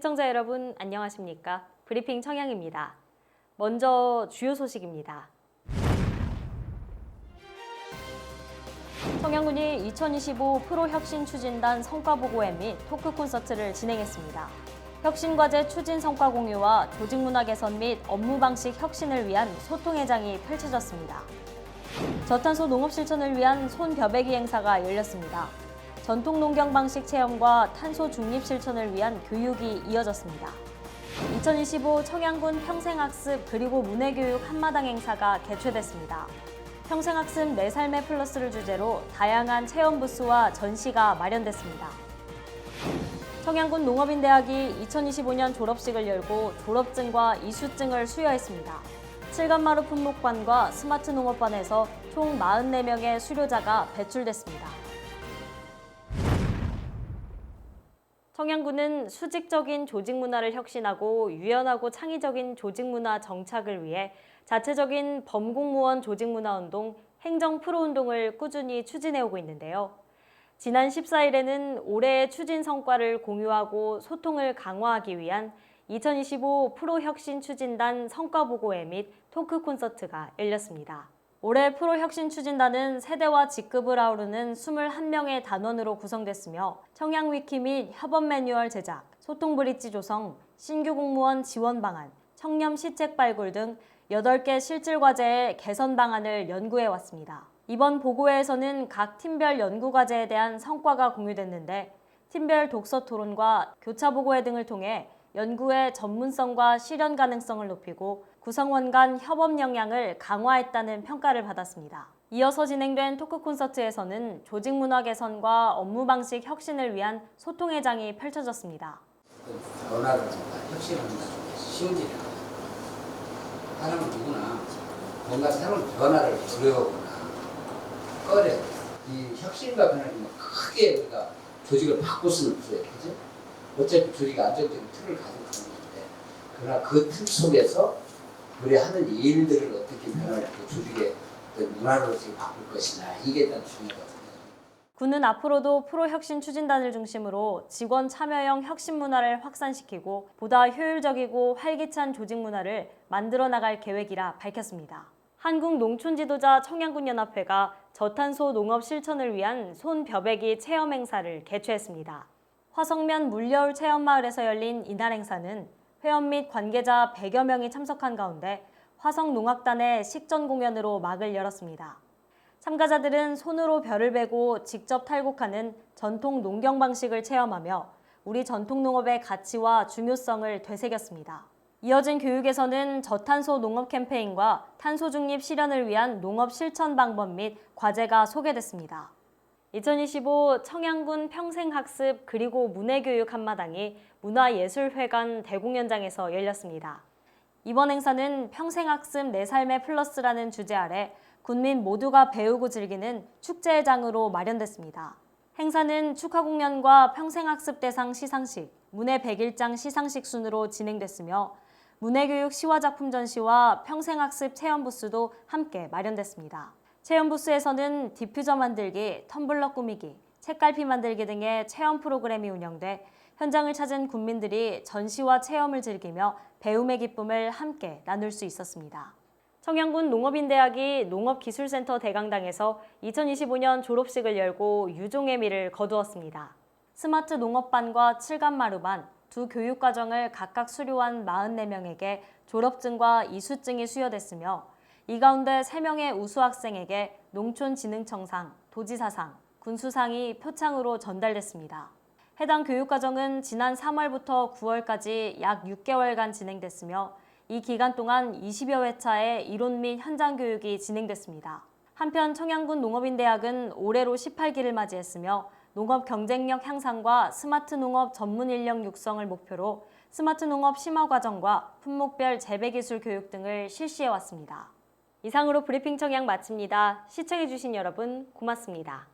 시청자 여러분 안녕하십니까? 브리핑 청양입니다. 먼저 주요 소식입니다. 청양군이 2025 프로 혁신 추진단 성과 보고회 및 토크 콘서트를 진행했습니다. 혁신 과제 추진 성과 공유와 조직 문화 개선 및 업무 방식 혁신을 위한 소통회장이 펼쳐졌습니다. 저탄소 농업 실천을 위한 손벼베기 행사가 열렸습니다. 전통 농경 방식 체험과 탄소 중립 실천을 위한 교육이 이어졌습니다. 2025 청양군 평생학습 그리고 문해교육 한마당 행사가 개최됐습니다. 평생학습 내 삶의 플러스를 주제로 다양한 체험 부스와 전시가 마련됐습니다. 청양군 농업인대학이 2025년 졸업식을 열고 졸업증과 이수증을 수여했습니다. 칠간마루 품목반과 스마트 농업반에서 총 44명의 수료자가 배출됐습니다. 청양군은 수직적인 조직 문화를 혁신하고 유연하고 창의적인 조직 문화 정착을 위해 자체적인 범공무원 조직 문화 운동, 행정 프로 운동을 꾸준히 추진해 오고 있는데요. 지난 14일에는 올해의 추진 성과를 공유하고 소통을 강화하기 위한 2025 프로 혁신 추진단 성과 보고회 및 토크 콘서트가 열렸습니다. 올해 프로 혁신 추진단은 세대와 직급을 아우르는 21명의 단원으로 구성됐으며 청양 위키 및 협업 매뉴얼 제작, 소통 브릿지 조성, 신규 공무원 지원 방안, 청렴 시책 발굴 등 8개 실질 과제의 개선 방안을 연구해 왔습니다. 이번 보고회에서는 각 팀별 연구 과제에 대한 성과가 공유됐는데 팀별 독서 토론과 교차 보고회 등을 통해 연구의 전문성과 실현 가능성을 높이고 구성원 간 협업 역량을 강화했다는 평가를 받았습니다. 이어서 진행된 토크 콘서트에서는 조직 문화 개선과 업무 방식 혁신을 위한 소통회장이 펼쳐졌습니다. 변화라든가 일이 아니야. 사람은 누구나 뭔가 새로운 변화를 두려워하거나 꺼려. 이 혁신과 변화를 뭐 크게 우리가 조직을 바꿀 수는 없어요. 그죠? 어차피 조직이 안정적인 틀을 가지고 가는 건데, 그러나 그 틀 속에서 우리 하는 일들을 어떻게 변화를 그 조직의 문화로 지금 바꿀 것이냐, 이게 일단 중요하거든요. 군은 앞으로도 프로 혁신 추진단을 중심으로 직원 참여형 혁신 문화를 확산시키고 보다 효율적이고 활기찬 조직 문화를 만들어 나갈 계획이라 밝혔습니다. 한국 농촌 지도자 청양군 연합회가 저탄소 농업 실천을 위한 손벼베기 체험 행사를 개최했습니다. 화성면 물려울 체험마을에서 열린 이날 행사는 회원 및 관계자 100여 명이 참석한 가운데 화성농악단의 식전 공연으로 막을 열었습니다. 참가자들은 손으로 별을 베고 직접 탈곡하는 전통 농경 방식을 체험하며 우리 전통 농업의 가치와 중요성을 되새겼습니다. 이어진 교육에서는 저탄소 농업 캠페인과 탄소 중립 실현을 위한 농업 실천 방법 및 과제가 소개됐습니다. 2025 청양군 평생학습 그리고 문해교육 한마당이 문화예술회관 대공연장에서 열렸습니다. 이번 행사는 평생학습 내 삶의 플러스라는 주제 아래 군민 모두가 배우고 즐기는 축제의 장으로 마련됐습니다. 행사는 축하 공연과 평생학습 대상 시상식, 문해 100일장 시상식 순으로 진행됐으며 문해교육 시화작품 전시와 평생학습 체험 부스도 함께 마련됐습니다. 체험 부스에서는 디퓨저 만들기, 텀블러 꾸미기, 책갈피 만들기 등의 체험 프로그램이 운영돼 현장을 찾은 군민들이 전시와 체험을 즐기며 배움의 기쁨을 함께 나눌 수 있었습니다. 청양군 농업인대학이 농업기술센터 대강당에서 2025년 졸업식을 열고 유종의 미를 거두었습니다. 스마트 농업반과 칠간마루반 두 교육과정을 각각 수료한 44명에게 졸업증과 이수증이 수여됐으며 이 가운데 3명의 우수 학생에게 농촌진흥청상, 도지사상, 군수상이 표창으로 전달됐습니다. 해당 교육과정은 지난 3월부터 9월까지 약 6개월간 진행됐으며 이 기간 동안 20여 회차의 이론 및 현장 교육이 진행됐습니다. 한편 청양군 농업인대학은 올해로 18기를 맞이했으며 농업 경쟁력 향상과 스마트 농업 전문 인력 육성을 목표로 스마트 농업 심화 과정과 품목별 재배 기술 교육 등을 실시해 왔습니다. 이상으로 브리핑 청양 마칩니다. 시청해 주신 여러분 고맙습니다.